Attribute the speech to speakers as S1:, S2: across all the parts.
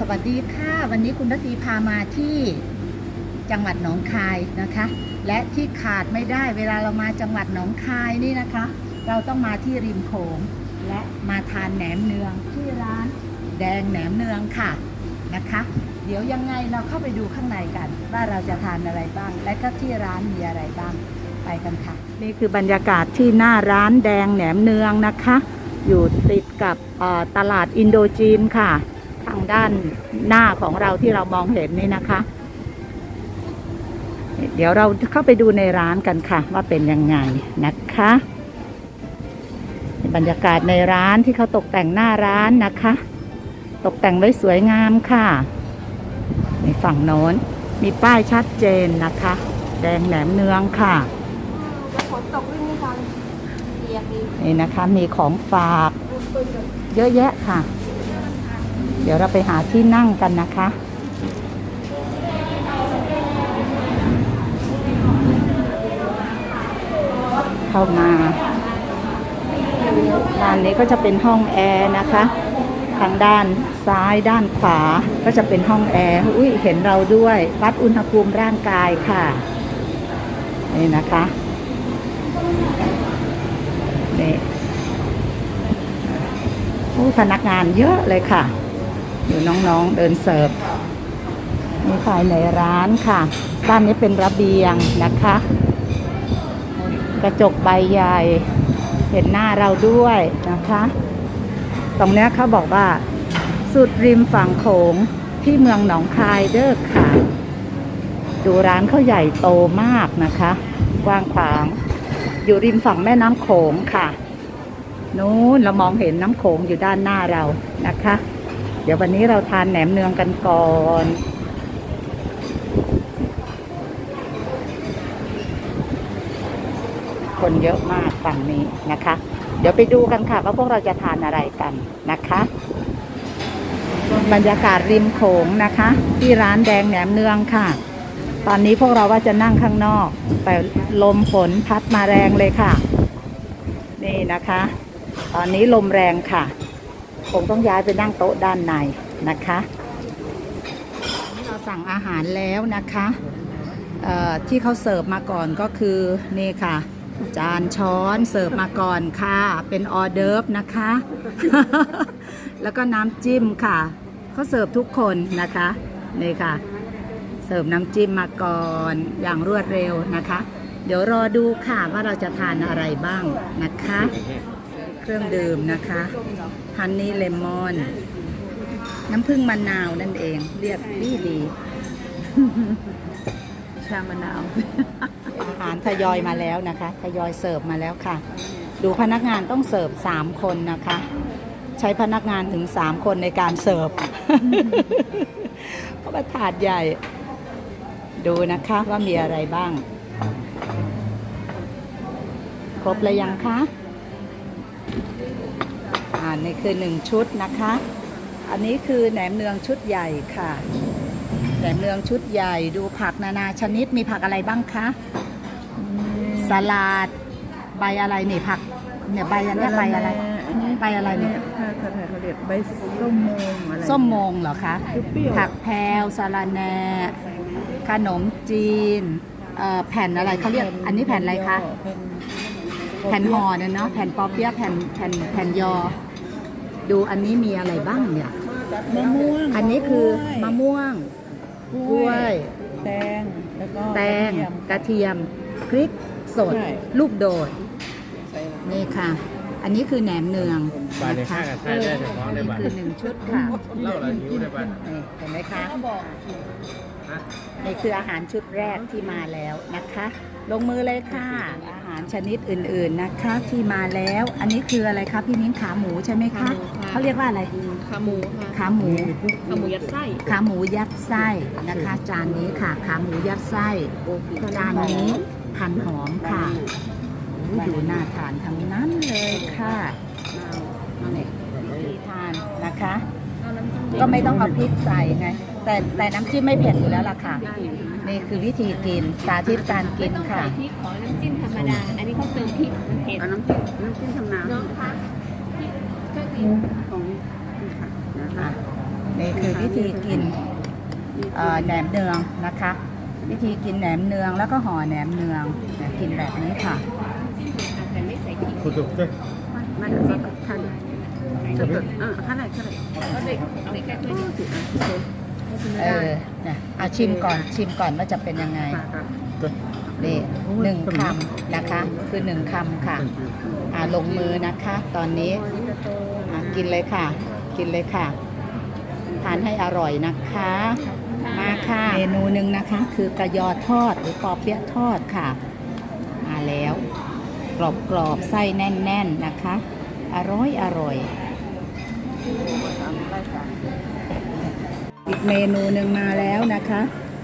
S1: สวัสดีค่ะ วันนี้คุณรตีพามาที่จังหวัดหนองคายนะคะ และที่ขาดไม่ได้เวลาเรามาจังหวัดหนองคายนี่นะคะ เราต้องมาที่ริมโขงและมาทานแหนมเนืองที่ร้านแดงแหนมเนืองค่ะนะคะ เดี๋ยวยังไงเราเข้าไปดูข้างในกัน ว่าเราจะทานอะไรบ้าง และก็ที่ร้านมีอะไรบ้างไปกันค่ะ นี่คือบรรยากาศที่หน้าร้านแดงแหนมเนืองนะคะ อยู่ติดกับตลาดอินโดจีนค่ะ ทางด้านหน้าของเราที่เรามองเห็นนี่นะคะ เดี๋ยวเราเข้าไปดูในร้านกันค่ะ ว่าเป็นยังไงนะคะบรรยากาศในร้านที่เขาตกแต่งหน้าร้านนะคะ ตกแต่งไว้สวยงามค่ะในฝั่งโน้นมีป้ายชัดเจนนะคะ แดงแหนมเนืองค่ะ
S2: ฝนตกวิ่งไม่ทันเปียกดี
S1: นี่นะคะมีของฝาก เยอะแยะค่ะ เดี๋ยวเราไปหาที่นั่งกันนะคะ เข้ามาด้านนี้ก็จะเป็นห้องแอร์นะคะ ทางด้านซ้ายด้านขวาก็จะเป็นห้องแอร์อุ้ยเห็นเราด้วยวัดอุณหภูมิร่างกายค่ะ นี่นะคะนี่ผู้พนักงานเยอะเลยค่ะ อยู่น้องๆเดินเสิร์ฟนี่ภายในร้านค่ะด้านนี้เป็นระเบียงนะคะ กระจกใบใหญ่เห็นหน้าเราด้วยนะคะ ตรงนี้เขาบอกว่า สุดริมฝั่งโขงที่เมืองหนองคายเด้อค่ะ ดูร้านเขาใหญ่โตมากนะคะ กว้างขวางอยู่ริมฝั่งแม่น้ำโขงค่ะนู้นเรามองเห็นน้ำโขงอยู่ด้านหน้าเรานะคะ เดี๋ยววันนี้เราทานแหนมเนืองกันก่อนคนเยอะมากฝั่งนี้นะคะ เดี๋ยวไปดูกันค่ะว่าพวกเราจะทานอะไรกันนะคะ บรรยากาศริมโขงนะคะ ที่ร้านแดงแหนมเนืองค่ะ ตอนนี้พวกเราว่าจะนั่งข้างนอก แต่ลมฝนพัดมาแรงเลยค่ะ นี่นะคะ ตอนนี้ลมแรงค่ะ คงต้องย้ายไปนั่งโต๊ะด้านในนะคะนี่เราสั่งอาหารแล้วนะคะที่เขาเสิร์ฟมาก่อนก็คือนี่ค่ะ จานช้อนเสิร์ฟมาก่อนค่ะ เป็นออเดิร์ฟนะคะ แล้วก็น้ำจิ้มค่ะเขาเสิร์ฟทุกคนนะคะนี่ค่ะ เสิร์ฟน้ำจิ้มมาก่อนอย่างรวดเร็วนะคะ เดี๋ยวรอดูค่ะว่าเราจะทานอะไรบ้างนะคะ เครื่องดื่มนะคะฮันนี่เลมอน น้ำผึ้งมะนาวนั่นเอง เรียกดีดีชามะนาว อาหารทยอยมาแล้วนะคะ ทยอยเสิร์ฟมาแล้วค่ะ ดูพนักงานต้องเสิร์ฟสามคนนะคะ ใช้พนักงานถึงสามคนในการเสิร์ฟเพราะว่าถาดใหญ่ ดูนะคะว่ามีอะไรบ้าง ครบแล้วยังคะ นี่คือหนึ่งชุดนะคะ อันนี้คือแหนมเนืองชุดใหญ่ค่ะ แหนมเนืองชุดใหญ่ดูผักนานาชนิดมีผักอะไรบ้างคะสลัดใบอะไรนี่ผักเนี่ยใบอันเนี้ยใบอะไรใบอะไรเนี่ย
S2: ถ้าภาษาไทยเขาเรียกใบส้มโมงอะไร
S1: ส้มโมงเหรอคะ
S2: เปรี้ยวๆ
S1: ผักแพรวสาลาแหนขนมจีนเอ่อแผ่นอะไรเขาเรียกอันนี้แผ่นอะไรคะ
S2: เป็น
S1: แผ่นห่อเนี่ยเนาะแผ่นปอเปี๊ยะแผ่นแผ่นแผ่นยอ ดูอันนี้มีอะไรบ้างเนี่ย
S2: มะม่วง
S1: อันนี้คือมะม่วง
S2: ก
S1: กล้วย
S2: แตงแล้วก็
S1: แตง
S2: กระเทียม
S1: กระเทียมพริกสด
S2: ใช่
S1: ลูกโดด
S2: ใส่
S1: นี่ค่ะ อันนี้คือแหนมเนือง
S3: บาทใน
S1: นะคะ
S3: ข้างกับใช้ได้เฉพาะใน
S1: นี่
S3: บัตร
S1: คือหนึ่งชุดค่ะ
S3: เล่าเราหิวในบัตร
S1: นี่เห็นไหมคะ
S2: บอก
S3: ฮะ
S1: นี่คืออาหารชุดแรกที่มาแล้วนะคะ ลงมือเลยค่ะ อาหารชนิดอื่นๆนะคะที่มาแล้ว อันนี้คืออะไรคะพี่นิ้นขาหมูใช่ไหมคะเขาเรียกว่าอะไร
S2: ขาหมูค่ะ
S1: ขาหมู
S2: ขาหมูยัดไส้
S1: ขาหมูยัดไส้นะคะ จานนี้ค่ะ ขาหมูยัดไส้จานนี้หั่นหอมค่ะอุ๊ย ดูน่าทานทั้งนั้นเลยค่ะนี่วิธีทานนะคะ
S2: เอาน้ำจิ้ม
S1: ก็ไม่ต้องเอาพริกใส่ไง แต่แต่น้ำจิ้มไม่เผ็ดอยู่แล้วล่ะค่ะ นี่คือวิธีกินสาธิตการกินค่ะ
S2: พริกขอน้ำจิ้มธรรมดา อันนี้เขาเติมพริกมันเผ็ด
S4: เอาน้ำจิ้มน้ำจิ้มทำน้ำ
S2: น้องคะพริกก็คือ
S4: ของนี่ค่ะนะคะ
S1: อะนี่คือวิธีกินเอ่อแหนมเนืองนะคะ วิธีกินแหนมเนืองแล้วก็ห่อแหนมเนืองเนี่ยกินแบบนี้ค่ะ
S2: แต่ ไม่ใส่ขิง
S3: คุณตุ๊กเจ้
S2: มันจะทันจะเกิดเออขนาดขนาดก็เด็กเด็กแค่ตัวนี้สิอะโอเค
S1: เออนะเอาชิมก่อนชิมก่อนว่าจะเป็นยังไง
S3: ก็
S1: นี่หนึ่งคำนะคะ คือหนึ่งคำค่ะ อ่าลงมือนะคะ ตอนนี้อะกินเลยค่ะ กินเลยค่ะ ทานให้อร่อยนะคะ มาค่ะ เมนูหนึ่งนะคะ คือกระยอทอดหรือปอเปี๊ยะทอดค่ะ มาแล้ว กรอบกรอบๆไส้แน่น ๆนะคะ อร่อยอร่อยอีกเมนูหนึ่งมาแล้วนะคะ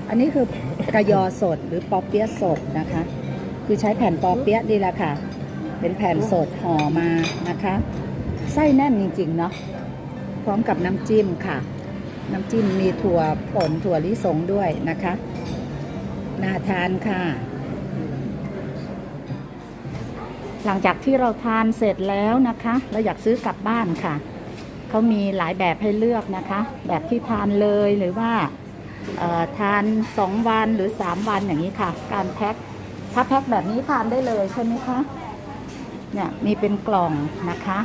S1: อันนี้คือกระยอสดหรือปอเปี๊ยะสดนะคะ คือใช้แผ่นปอเปี๊ยะนี่แหละค่ะ เป็นแผ่นสดห่อมานะคะ ไส้แน่นจริงๆเนาะ พร้อมกับน้ำจิ้มค่ะ น้ำจิ้มมีถั่วป่นถั่วลิสงด้วยนะคะ น่าทานค่ะ หลังจากที่เราทานเสร็จแล้วนะคะเราอยากซื้อกลับบ้านค่ะเขามีหลายแบบให้เลือกนะคะ แบบที่ทานเลยหรือว่าทาน 2 วันหรือ 3 วันอย่างนี้ค่ะ การแพ็คถ้าแพ็คแบบนี้ทานได้เลยใช่ไหมคะเนี่ยมีเป็นกล่องนะคะ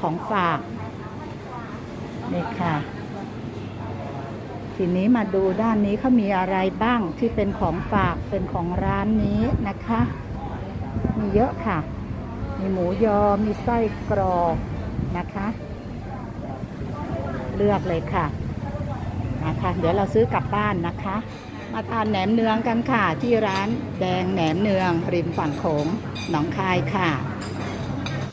S1: ของฝากนี่ค่ะ ทีนี้มาดูด้านนี้เขามีอะไรบ้างที่เป็นของฝากเป็นของร้านนี้นะคะ มีเยอะค่ะ มีหมูยอ มีไส้กรอกนะคะ เลือกเลยค่ะนะคะ เดี๋ยวเราซื้อกลับบ้านนะคะ มาทานแหนมเนืองกันค่ะ ที่ร้านแดงแหนมเนือง ริมฝั่งโขงหนองคายค่ะ